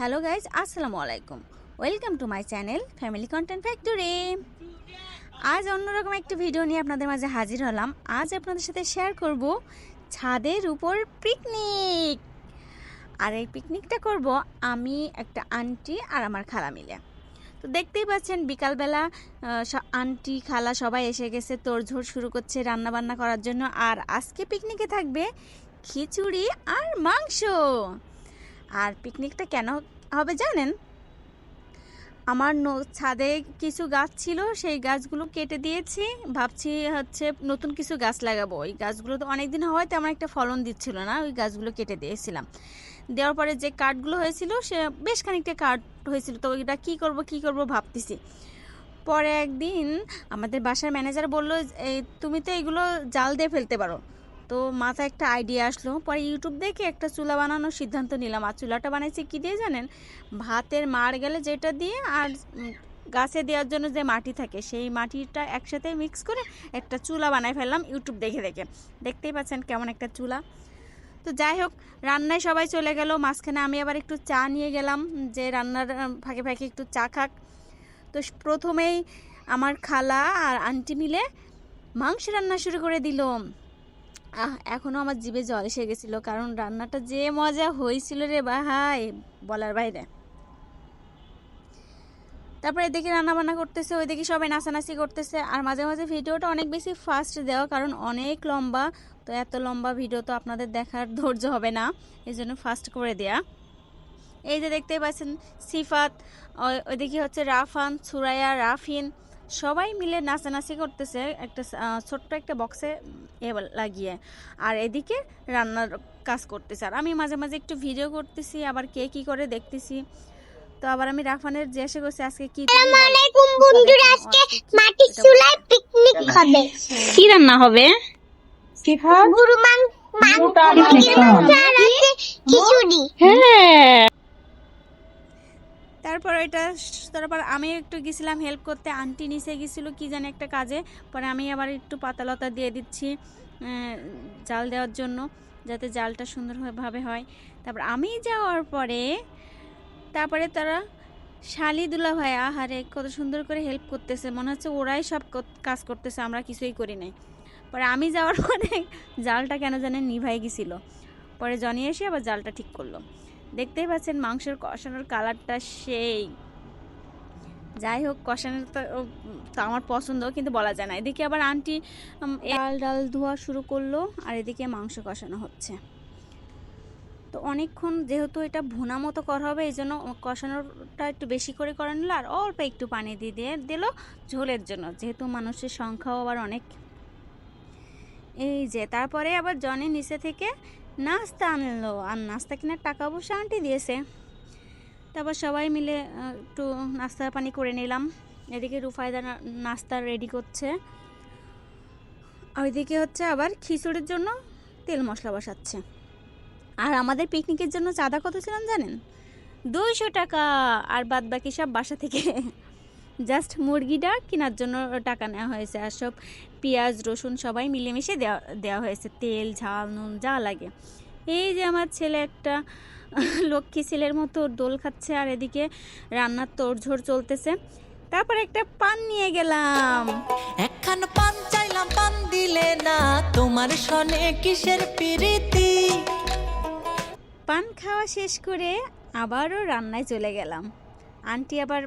Hello guys আসসালামু আলাইকুম। Welcome to my channel family content factory. আজ অন্যরকম একটা ভিডিও নিয়ে আপনাদের মাঝে হাজির হলাম। আজ আপনাদের সাথে শেয়ার করব ছাদের উপর পিকনিক আর এই পিকনিকটা করব আমি, একটা আন্টি আর আমার খালা মিলে। তো দেখতেই পাচ্ছেন, বিকালবেলা আন্টি, খালা সবাই এসে গেছে, তোড়ঝোড় শুরু করছে রান্না বান্না করার জন্য। আর আজকে পিকনিকে থাকবে খিচুড়ি আর মাংস। আর পিকনিকটা কেন হবে জানেন? আমার ছাদে কিছু গাছ ছিল, সেই গাছগুলো কেটে দিয়েছি। ভাবছি হচ্ছে নতুন কিছু গাছ লাগাবো। ওই গাছগুলো তো অনেক দিন হওয়ায় তেমন একটা ফলন দিচ্ছিল না, ওই গাছগুলো কেটে দিয়েছিলাম। দেওয়ার পরে যে কাঠগুলো হয়েছিল, সে বেশ খানিকটা কাঠ হয়েছিল। তো ওইটা কী করব কী করব ভাবতেছি। পরে একদিন আমাদের বাসার ম্যানেজার বলল এই তুমি তো এগুলো জাল দিয়ে ফেলতে পারো। তো মাথায় একটা আইডিয়া আসলো। পরে ইউটিউব দেখে একটা চুলা বানানোর সিদ্ধান্ত নিলাম। আর চুলাটা বানাইছি কী দিয়ে জানেন? ভাতের মার গেলে যেটা দিয়ে আর গাছে দেওয়ার জন্য যে মাটি থাকে, সেই মাটিটা একসাথে মিক্স করে একটা চুলা বানাই ফেললাম ইউটিউব দেখে দেখে। দেখতেই পাচ্ছেন কেমন একটা চুলা। তো যাই হোক, রান্নায় সবাই চলে গেল। মাঝখানে আমি আবার একটু চা নিয়ে গেলাম, যে রান্নার ফাঁকে ফাঁকে একটু চা খাক। তো প্রথমেই আমার খালা আর আন্টি মিলে মাংস রান্না শুরু করে দিল। আহ এখনও আমার জিভে জল এসে গেছিল, কারণ রান্নাটা যে মজা হয়েছিল রে ভাই, বলার বাইরে। তারপরে এদিকে রান্না বান্না করতেছে, ওইদিকে সবাই নাচানাচি করতেছে, আর মাঝে মাঝে ভিডিওটা অনেক বেশি ফাস্ট দেওয়া, কারণ অনেক লম্বা, তো এত লম্বা ভিডিও তো আপনাদের দেখার ধৈর্য হবে না এই জন্য ফাস্ট করে দেয়া। এই যে দেখতে পাচ্ছেন, সিফাত ওই- ওইদিকে হচ্ছে রাফান, সুরাইয়া, রাফিন সবাই মিলে নাচানাচি করতেছে একটা ছোট্ট একটা বক্সে এ লাগিয়ে। আর এদিকে রান্নার কাজ করতেছে। আর আমি মাঝে মাঝে একটু ভিডিও করতেছি আবার কে কি করে দেখতেছি। তো আবার আমি রাফানের জিজ্ঞাসা করছি আজকে কি আলাইকুম বন্ধুরা আজকে মাটির চুলায় পিকনিক হবে। কি রান্না হবে? গরু খিচুড়ি। হ্যাঁ। তারপর এটা তারপর আমি একটু গেছিলাম হেল্প করতে। আন্টি নিচে গেছিল, কি জানি একটা কাজে। পরে আমি আবার একটু পাতালতা দিয়ে দিচ্ছি জাল দেওয়ার জন্য, যাতে জালটা সুন্দরভাবে হয়। তারপর আমি যাওয়ার পরে, তারপরে তারা শালি দুলা ভাই, আহারে, কত সুন্দর করে হেল্প করতেছে। মনে হচ্ছে ওরাই সব কাজ করতেছে, আমরা কিছুই করি নাই। পরে আমি যাওয়ার পরে জালটা কেন জানেন নিভাই গেছিল। পরে জনি এসে আবার জালটা ঠিক করল। দেখতেই পাচ্ছেন মাংসের কষানোর কালারটা সেই। যাই হোক, কষানোর তো আমার পছন্দ, কিন্তু বলা যায় না। এদিকে আবার আন্টি ডাল ডাল ধোয়া শুরু করল, আর এদিকে মাংস কষানো হচ্ছে। তো অনেকক্ষণ যেহেতু এটা ভুনা মতো করা হবে, এই জন্য কষানোটা একটু বেশি করে করে নিল, আর অল্প একটু পানি দিয়ে দিয়ে দিল ঝোলের জন্য। যেহেতু মানুষের সংখ্যাও আবার অনেক। এই যে, তারপরে আবার জনি নিচে থেকে নাস্তা আনলো, আর নাস্তা কেনার টাকা অবশ্য আন্টি দিয়েছে। তারপর সবাই মিলে একটু নাস্তা পানি করে নিলাম। এদিকে রুফায়দা নাস্তা রেডি করছে। ওইদিকে হচ্ছে আবার খিচুড়ির জন্য তেল মশলা বসাচ্ছে। আর আমাদের পিকনিকের জন্য চাঁদা কত ছিলাম জানেন? দুইশো টাকা। আর বাদ বাকি সব বাসা থেকে জাস্ট মুরগিটা কেনার জন্য টাকা নেওয়া হয়েছে। আর সব পেঁয়াজ রসুন সবাই মিলেমিশে দেওয়া দেওয়া হয়েছে। তেল ঝাল নুন যা লাগে। এই যে আমার ছেলে একটা লক্ষ্মী ছেলের মতো দোল খাচ্ছে আর এদিকে রান্নার তোড়ঝোড় চলতেছে। তারপর একটা পান নিয়ে গেলাম। একখান পান চাইলাম পান দিলে না তোমার সনে কিসের প্রীতি? পান খাওয়া শেষ করে আবারও রান্নায় চলে গেলাম। আন্টি আবার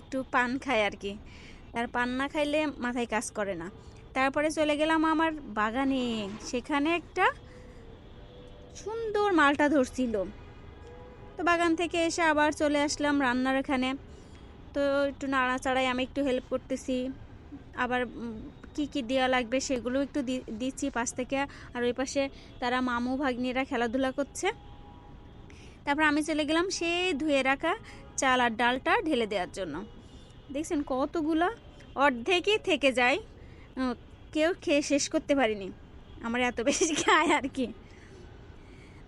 একটু পান খায় আর কি তার পান না খাইলে মাথায় কাজ করে না। তারপরে চলে গেলাম আমার বাগানে। সেখানে একটা সুন্দর মালটা ধরছিল। তো বাগান থেকে এসে আবার চলে আসলাম রান্নার এখানে তো একটু নাড়াচাড়াই আমি একটু হেল্প করতেছি। আবার কি কি দেওয়া লাগবে সেগুলো একটু দিচ্ছি পাশ থেকে। আর ওই পাশে তারা মামু, ভাগ্নিরা খেলাধুলা করছে। তারপর আমি চলে গেলাম সেই ধুয়ে রাখা চাল আর ডালটা ঢেলে দেওয়ার জন্য। দেখছেন কতগুলো অর্ধেকই থেকে যায়। কেউ খেয়ে শেষ করতে পারিনি। আমার এত বেশি খায় আর কি।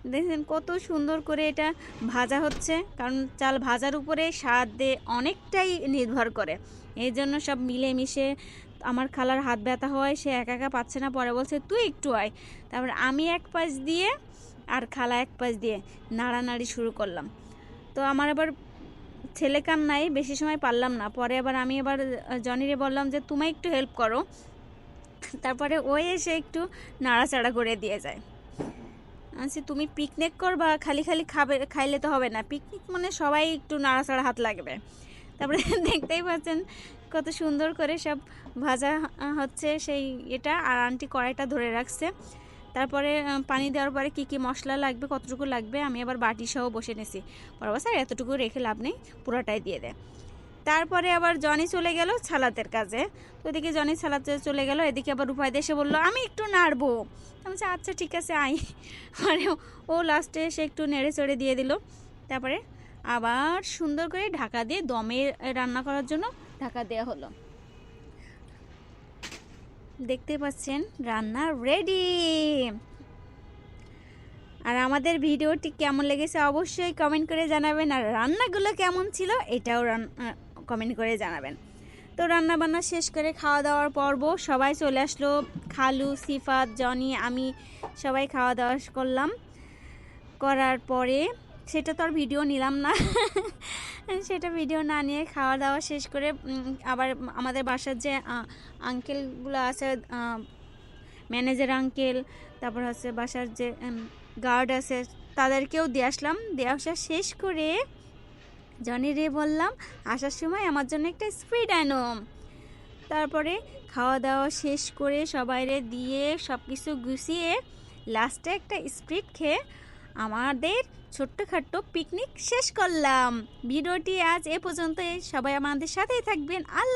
দেখছেন কত সুন্দর করে এটা ভাজা হচ্ছে। কারণ চাল ভাজার উপরে স্বাদ স্বাদে অনেকটাই নির্ভর করে। এই জন্য সব মিলেমিশে আমার খালার হাত ব্যথা হয়, সে একা একা পাচ্ছে না। পরে বলছে, তুই একটু আয়। তারপর আমি এক পাশ দিয়ে আর খালা এক পাশ দিয়ে নাড়ানাড়ি শুরু করলাম। তো আমার আবার ছেলে কাম নাই, বেশি সময় পারলাম না। পরে আবার আমি আবার জনিরে বললাম যে তুমি একটু হেল্প করো। তারপরে ওই এসে একটু নাড়াচাড়া করে দিয়ে যায়। আচ্ছা তুমি পিকনিক করবা, খালি খালি খাবে, খাইলে তো হবে না। পিকনিক মানে সবাই একটু নাড়াচাড়া হাত লাগবে। তারপরে দেখতেই পাচ্ছেন কত সুন্দর করে সব ভাজা হচ্ছে সেই এটা আর আন্টি কড়াইটা ধরে রাখছে। তারপরে পানি দেওয়ার পরে কী কী মশলা লাগবে কতটুকু লাগবে আমি আবার বাটি সহ বসে নিছি। পরবা স্যার এতটুকু রেখে লাভ নেই পুরোটাই দিয়ে দেয় তারপরে আবার জনি চলে গেল ছালাতের কাজে। তো এদিকে জনি ছালাতে চলে গেল এদিকে আবার উপায় এসে বলল আমি একটু নাড়বো। আমি বলছি, আচ্ছা ঠিক আছে আই মানে ও লাস্টে এসে একটু নেড়ে চড়ে দিয়ে দিল। তারপরে আবার সুন্দর করে ঢাকা দিয়ে দমে রান্না করার জন্য ঢাকা দেওয়া হলো। দেখতে পাচ্ছেন, রান্না রেডি আর আমাদের ভিডিওটি কেমন লেগেছে অবশ্যই কমেন্ট করে জানাবেন, আর রান্নাগুলো কেমন ছিল এটাও কমেন্ট করে জানাবেন। তো রান্না বান্না শেষ করে খাওয়া দাওয়ার পর্ব, সবাই চলে আসলো, খালু, সিফাত, জনি, আমি সবাই খাওয়া দাওয়া করলাম। করার পরে, সেটা তো আর ভিডিও নিলাম না। সেটা ভিডিও না নিয়ে খাওয়া দাওয়া শেষ করে আবার আমাদের বাসার যে আঙ্কেলগুলো আছে ম্যানেজার আঙ্কেল তারপর হচ্ছে বাসার যে গার্ড আছে, তাদেরকেও দিয়ে আসলাম। দিয়ে আসা শেষ করে জনি রে বললাম, আসার সময় আমার জন্য একটা স্পিড আনো। তারপরে খাওয়া দাওয়া শেষ করে সবাইরে দিয়ে সব কিছু গুছিয়ে লাস্টে একটা স্প্রিট খেয়ে আমাদের ছোট্টখাট্ট পিকনিক শেষ করলাম। ভিডিওটি আজ এ পর্যন্ত সবাই আমাদের সাথেই থাকবেন। আল্লাহ